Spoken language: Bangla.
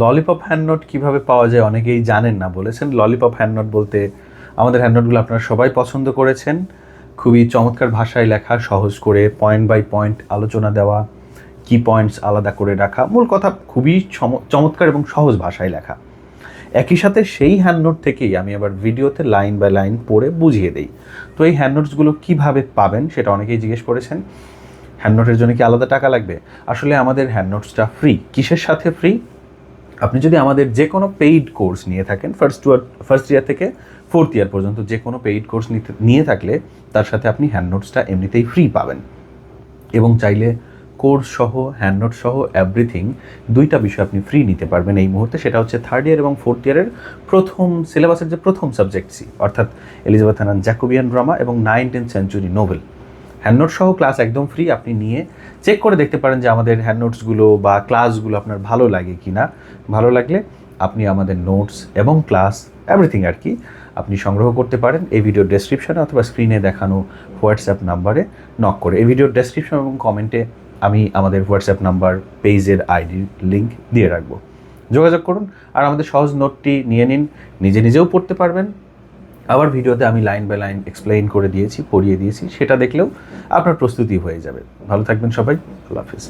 ললিপপ হ্যান্ড নোট কীভাবে পাওয়া যায় অনেকেই জানেন না বলেছেন। ললিপপ হ্যান্ড নোট বলতে আমাদের হ্যান্ড নোটগুলো আপনারা সবাই পছন্দ করেছেন। খুবই চমৎকার ভাষায় লেখা, সহজ করে পয়েন্ট বাই পয়েন্ট আলোচনা দেওয়া কি পয়েন্টস আলাদা করে রাখা। মূল কথা খুবই চমৎকার এবং সহজ ভাষায় লেখা। একই সাথে সেই হ্যান্ড নোট থেকেই আমি আবার ভিডিওতে লাইন বাই লাইন পড়ে বুঝিয়ে দিই। তো এই হ্যান্ড নোটসগুলো কীভাবে পাবেন সেটা অনেকেই জিজ্ঞেস করেছেন। হ্যান্ড নোটের জন্য কি আলাদা টাকা লাগবে? আসলে আমাদের হ্যান্ড নোটসটা ফ্রি কিসের সাথে ফ্রি আপনি যদি আমাদের যে কোনো পেইড কোর্স নিয়ে থাকেন ফার্স্ট ফার্স্ট ইয়ার থেকে ফোর্থ ইয়ার পর্যন্ত যে কোনো পেইড কোর্স নিয়ে থাকলে তার সাথে আপনি হ্যান্ড নোটসটা এমনিতেই ফ্রি পাবেন। এবং চাইলে কোর্স সহ হ্যান্ড নোট সহ এভরিথিং দুইটা বিষয় আপনি ফ্রি নিতে পারবেন এই মুহূর্তে। সেটা হচ্ছে থার্ড ইয়ার এবং ফোর্থ ইয়ারের প্রথম সিলেবাসের যে প্রথম সাবজেক্ট সি অর্থাৎ এলিজাবেথ হানান জ্যাকোবিয়ান ড্রামা এবং nineteen century novel hand note সহ ক্লাস একদম ফ্রি আপনি নিয়ে চেক করে দেখতে পারেন যে আমাদের হ্যান্ডনোটসগুলো বা ক্লাসগুলো আপনার ভালো লাগে কি না ভালো লাগলে আপনি আমাদের নোটস এবং ক্লাস এভরিথিং আর কি, আপনি সংগ্রহ করতে পারেন। এই ভিডিওর ডেসক্রিপশনে অথবা স্ক্রিনে দেখানো হোয়াটসঅ্যাপ নাম্বারে নক করে। এই ভিডিওর ডেসক্রিপশন এবং কমেন্টে আমি আমাদের হোয়াটসঅ্যাপ নাম্বার পেজের আইডি লিঙ্ক দিয়ে রাখব। যোগাযোগ করুন আর আমাদের সহজ নোটটি নিয়ে নিন। নিজে নিজেও পড়তে পারবেন। আবার ভিডিওতে আমি লাইন বাই লাইন এক্সপ্লেন করে দিয়েছি, পড়িয়ে দিয়েছি, সেটা দেখলেও আপনার প্রস্তুতি হয়ে যাবে। ভালো থাকবেন সবাই, আল্লাহ হাফিজ।